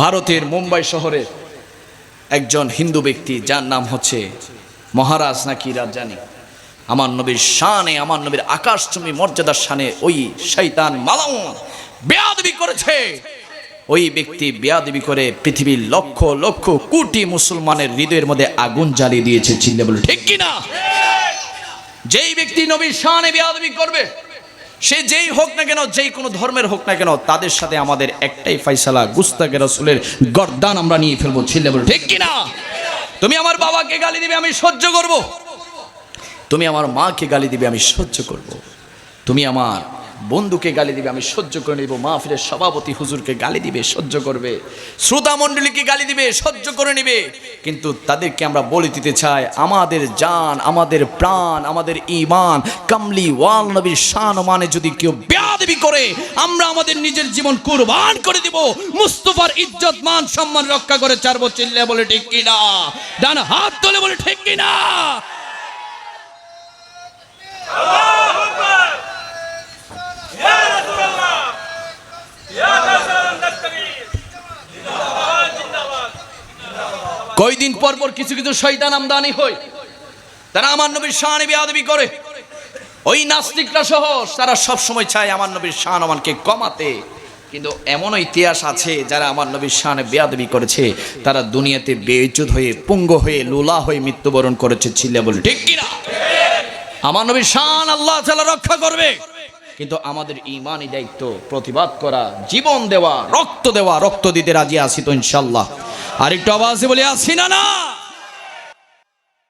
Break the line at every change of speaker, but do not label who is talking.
ভারতের মুম্বাই শহরে একজন হিন্দু ব্যক্তি, যার নাম হচ্ছে মহারাজ নাকি রাজ জানি আমার নবীর শানে, আমার নবীর আকাশচুম্বী মর্যাদার শানে ওই শৈতান মালাউন বেয়াদবি করেছে। ওই ব্যক্তি বেয়াদবি করে পৃথিবীর লক্ষ লক্ষ কোটি মুসলমানের হৃদয়ের মধ্যে আগুন জ্বালিয়ে দিয়েছে, চিল্লে বলে, ঠিক কি না যেই ব্যক্তি নবীর শানে বেয়াদবি করবে সে যেই হোক না কেন, যেই কোনো ধর্মের হোক না কেন, তাদের সাথে আমাদের একটাই ফাইসালা গুস্তাকে রসুলের গর্দান আমরা নিয়ে ফেলব ছিলে বলে ঠিক কি না তুমি আমার বাবাকে গালি দিবে, আমি সহ্য করব। তুমি আমার মাকে গালি দিবে, আমি সহ্য করব। তুমি আমার বন্ধুকে গালি দিবে, আমি সহ্য করে নেব। মাহফিলের সভাপতি হুজুরকে গালি দিবে, সহ্য করবে। শ্রোতা মণ্ডলীকে গালি দিবে, সহ্য করে নেবে। কিন্তু তাদেরকে আমরা বলে দিতে চাই, আমাদের জান, আমাদের প্রাণ, আমাদের ইমান কামলি ওয়াল নবীর শান মানে যদি কেউ বেয়াদবি করে, আমরা আমাদের নিজের জীবন কুরবান করে দিব। মুস্তফার ইজ্জত, মান সম্মান রক্ষা করে চারবো চিল্লে বলে ঠিক কিনা? ডান হাত তোলে বলে ঠিক কিনা? কয়দিন পর পর কিছু কিছু শয়তান আমদানি হয়। তারা আমার নবীর শান বেয়াদবি করে। ওই নাস্তিকরা সহ তারা সব সময় চায় আমার নবীর শান আমানকে কমাতে। কিন্তু এমন ইতিহাস আছে যারা আমার নবীর শানে বেয়াদবি করেছে। তারা দুনিয়াতে বেইজ্জত হয়ে, পুঙ্গ হয়ে, লোলা হয়ে মৃত্যুবরণ করেছে ছিলে বলে ঠিক কিনা? আমার নবীর শান আল্লাহ রক্ষা করবে। কিন্তু আমাদের ইমানই দায়িত্ব প্রতিবাদ করা, জীবন দেওয়া, রক্ত দেওয়া, রক্ত দিতে রাজি আসি তো ইনশাল্লাহ আর একটু আওয়াজে বলে আসি না না!